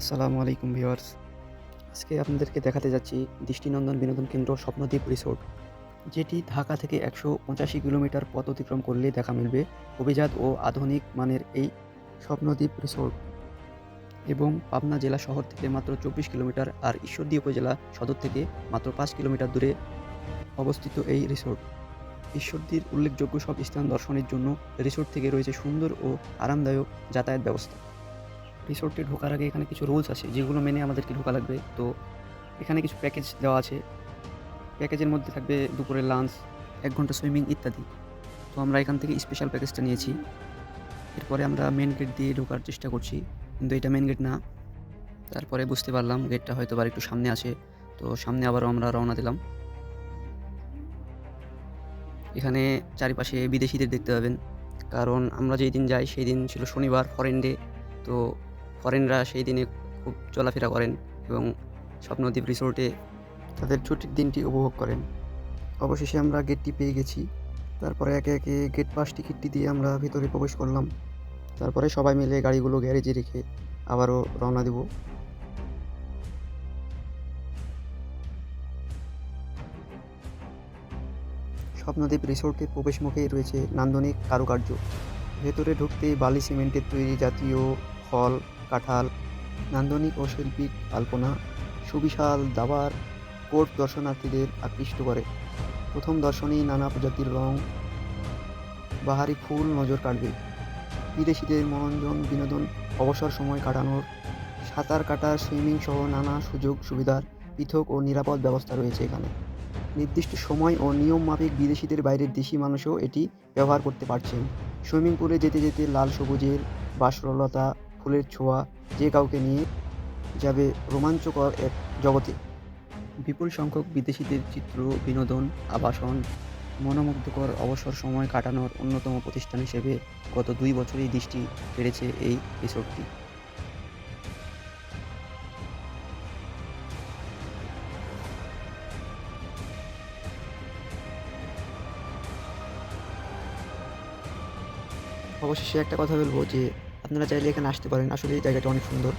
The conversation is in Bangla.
আসসালামু আলাইকুম ভিউয়ার্স। আজকে আপনাদেরকে দেখাতে যাচ্ছি দৃষ্টিনন্দন বিনোদন কেন্দ্র স্বপ্নদ্বীপ রিসোর্ট, যেটি ঢাকা থেকে একশো পঁচাশি কিলোমিটার পথ অতিক্রম করলে দেখা মিলবে অভিজাত ও আধুনিক মানের এই স্বপ্নদ্বীপ রিসোর্ট এবং পাবনা জেলা শহর থেকে মাত্র চব্বিশ কিলোমিটার আর ঈশ্বরদী উপজেলা সদর থেকে মাত্র পাঁচ কিলোমিটার দূরে অবস্থিত এই রিসোর্ট। ঈশ্বরদীর উল্লেখযোগ্য সব স্থান দর্শনের জন্য রিসোর্ট থেকে রয়েছে সুন্দর ও আরামদায়ক যাতায়াত ব্যবস্থা। রিসোর্টে ঢোকার আগে এখানে কিছু রুলস আছে, যেগুলো মেনে আমাদেরকে ঢোকা লাগবে। তো এখানে কিছু প্যাকেজ দেওয়া আছে। প্যাকেজের মধ্যে থাকবে দুপুরের লাঞ্চ এক ঘণ্টা সুইমিং ইত্যাদি। তো আমরা এখান থেকে স্পেশাল প্যাকেজটা নিয়েছি। এরপরে আমরা মেন গেট দিয়ে ঢোকার চেষ্টা করছি, কিন্তু এটা মেন গেট না। তারপরে বুঝতে পারলাম গেটটা হয়তো আর একটু সামনে আছে। তো সামনে আবারও আমরা রওনা দিলাম। এখানে চারিপাশে বিদেশিদের দেখতে পাবেন। কারণ আমরা যেই দিন যাই, সেই দিন ছিল শনিবার ফরেন ডে তো ফরেনরা সেই দিনে খুব চলাফেরা করেন এবং স্বপ্নদ্বীপ রিসোর্টে তাদের ছুটির দিনটি উপভোগ করেন। অবশেষে আমরা গেটটি পেয়ে গেছি। তারপরে একে একে গেট পাস টিকিটটি দিয়ে আমরা ভিতরে প্রবেশ করলাম। তারপরে সবাই মিলে গাড়িগুলো গ্যারেজে রেখে আবারও রওনা দেব। স্বপ্নদ্বীপ রিসোর্টের প্রবেশমুখে রয়েছে নান্দনিক কারুকার্য। ভেতরে ঢুকতেই বালি সিমেন্টের তৈরি জাতীয় ফল কাঁঠাল, নান্দনিক ও শৈল্পিক আলপনা, সুবিশাল দাবার কোর্ট দর্শনার্থীদের আকৃষ্ট করে। প্রথম দর্শনেই নানা প্রজাতির রং, বাহারি ফুল নজর কাটবে বিদেশিদের মনোরঞ্জন, বিনোদন, অবসর সময় কাটানোর, সাঁতার কাটার সুইমিং সহ নানা সুযোগ সুবিধার পৃথক ও নিরাপদ ব্যবস্থা রয়েছে এখানে। নির্দিষ্ট সময় ও নিয়ম মাফিক বিদেশিদের বাইরের দেশি মানুষও এটি ব্যবহার করতে পারছেন। সুইমিং পুলে যেতে যেতে লাল সবুজের বাসরলতা ফুলের ছোঁয়া যে কাউকে নিয়ে যাবে রোমাঞ্চকর এক জগতে। বিপুল সংখ্যক বিদেশিদের চিত্র, বিনোদন, আবাসন, মনোমুগ্ধকর অবসর সময় কাটানোর অন্যতম প্রতিষ্ঠান হিসেবে গত দুই বছরেই দৃষ্টি কেড়েছে এই রিসোর্টটি। অবশেষে একটা কথা বলব যে আপনারা চাইলে এখানে আসতে পারেন। আসলে এই জায়গাটা অনেক সুন্দর।